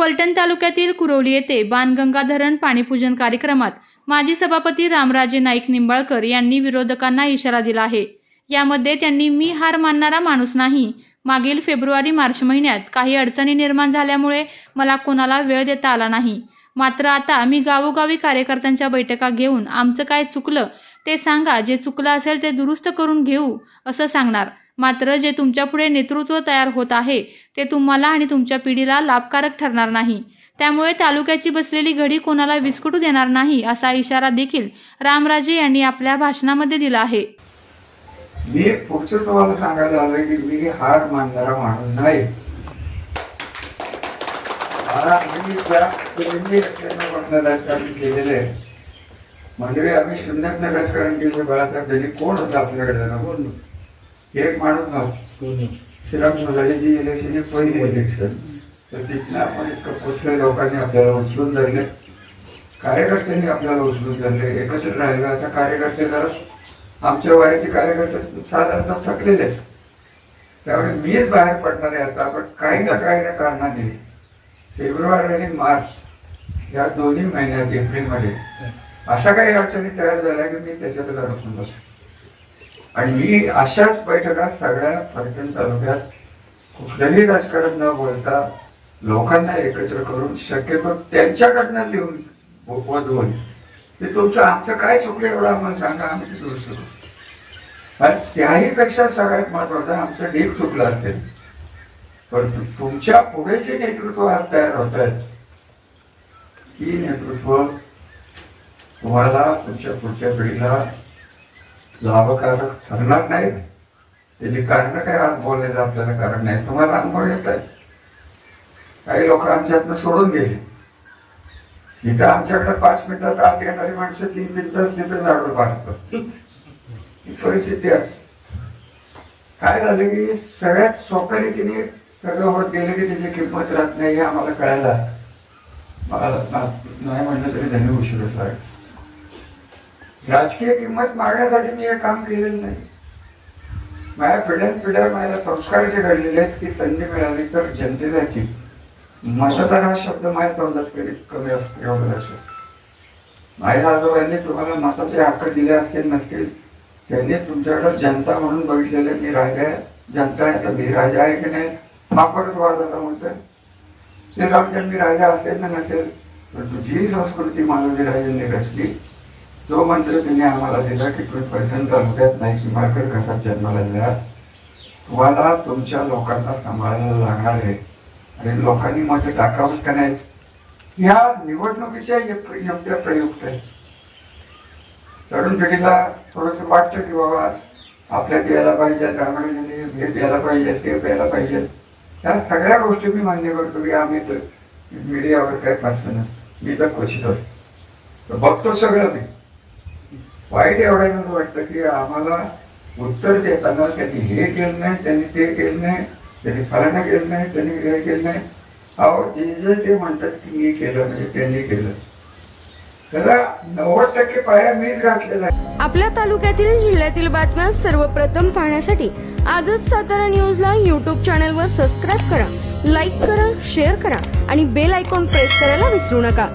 फलटण तालुक्यातील कुरवली येथे बाणगंगा धरण पाणीपूजन कार्यक्रमात माजी सभापती रामराजे नाईक निंबाळकर यांनी विरोधकांना इशारा दिला आहे. यामध्ये त्यांनी मी हार मानणारा माणूस नाही. मागील फेब्रुवारी मार्च महिन्यात काही अडचणी निर्माण झाल्यामुळे मला कोणाला वेळ देता आला नाही. मात्र आता मी गावोगावी कार्यकर्त्यांच्या बैठका घेऊन आमचं काय चुकलं ते सांगा जे चुकलं असेल ते दुरुस्त करून घेऊ असं सांगणार. मात्र जे तुमच्यापुढे नेतृत्व तयार होत आहे ते तुम्हाला आणि तुमच्या पिढीला लाभकारक ठरणार नाही. त्यामुळे तालुक्याची बसलेली घडी कोणाला विस्कटू देणार नाही असा इशारा देखील रामराजे यांनी आपल्या भाषणामध्ये दिला आहे. मी पुढचं तुम्हाला सांगायला आलं की मी हार मानणारा माणूस नाही. केलेले म्हणजे आम्ही शून्यातनं राजकारण केलं बाळासाहेब त्यांनी कोण होता आपल्याकडे? कोण एक माणूस श्रीराम सोलाजीची इलेक्शन ही पहिली इलेक्शन तर तिथनं आपण इतकं कुठल्या लोकांनी आपल्याला उचलून धरले. कार्यकर्त्यांनी आपल्याला उचलून धरले. एकत्र राहिले. आता कार्यकर्ते जरा आमच्या वयाचे कार्यकर्ते साधारणतः थकलेले आहेत. त्यामुळे मीच बाहेर पडणार आहे आता. पण काही ना काही ना कारणाने फेब्रुवारी आणि मार्च या दोन्ही महिन्यात एप्रिलमध्ये अशा काही अडचणी तयार झाल्या की मी त्याच्यात अडकून बसलो. आणि मी अशाच बैठका सगळ्या फलटण तालुक्यात कुठलंही राजकारण न बोलता लोकांना एकत्र करून शक्यतो त्यांच्याकडनं लिहून वधवून. ते तुमचं आमचं काय चुकलं एवढं आम्हाला सांगा आम्ही ते दुरुस्त करू. आणि त्याही पेक्षा सगळ्यात महत्वाचं आमचं डीप चुकलं असेल. परंतु तुमच्यापुढे जे नेतृत्व आज तयार होत आहेत ही नेतृत्व तुम्हाला तुमच्या पुढच्या पिढीला लाभकारक ठरणार नाही. त्याची कारण काय आज बोलण्याचं आपल्याला कारण नाही. तुम्हाला अनुभव येत आहे. काही लोक आमच्यातनं सोडून गेले. इथं आमच्याकडे पाच मिनिटात आत येणारी माणसं तीन मिनिटच तिथे झाडून पाहतात ही परिस्थिती आहे. काय झालं की सगळ्यात सोप्या रीतीने सगळं होत गेलं की त्याची किंमत राहत नाही हे आम्हाला कळायला मला नाही म्हणलं तरी त्यांनी उशीर होत आहे राजकीय किंमत मागण्यासाठी मी हे काम केलेलं नाही. माझ्या पिढ्यान पिढ्या माझ्या संस्कार जे घडलेले आहेत ती संधी मिळाली तर जनतेसाठी मतदार हा शब्द माझ्या तोंडात कधी कमी असतो एवढं माझ्या आजोबांनी तुम्हाला मताचे हक्क दिले असतील नसतील त्यांनी तुमच्याकडे जनता म्हणून बघितलेले मी राजा आहे. जनता आहे तर मी राजा आहे की नाही? हा परत वाजायला म्हणतोय श्रीरामचंद्र मी राजा असेल ना नसेल तर तुझी संस्कृती मानवी राजांनी रचली. जो मंत्र त्यांनी आम्हाला दिला की तुम्ही पैठण तालुक्यात नाही किमाळकर घाटात जन्माला दिला तुम्हाला तुमच्या लोकांना सांभाळायला लागणार आहे. आणि लोकांनी मत टाकावं का नाही? ह्या निवडणुकीच्या योग्य प्रयुक्त आहे. तरुण पिढीला थोडस वाटतं की बाबा आपल्यात यायला पाहिजे त्यामुळे हे द्यायला पाहिजे ते प्यायला पाहिजे. या सगळ्या गोष्टी मी मान्य करतो की आम्ही तर मीडियावर काही फारसं नसतो. मी तर क्वचित बघतो सगळं मी. वाईट एवढ्याच वाटतं की आम्हाला उत्तर देताना त्यांनी हे केलं नाही त्यांनी ते केलं नाही त्यांनी फलानं केलं नाही त्यांनी हे केलं नाही. अहो जे जे ते म्हणतात की मी केलं म्हणजे त्यांनी केलं. नव्वद टक्के पाया मीच घातलेला आपल्या तालुक्यातील जिल्ह्यातील बातम्या सर्वप्रथम पाहण्यासाठी आजच सातारा न्यूजला यूट्यूब चॅनलवर सबस्क्राईब करा लाईक करा शेअर करा आणि बेल आयकॉन प्रेस करायला विसरू नका.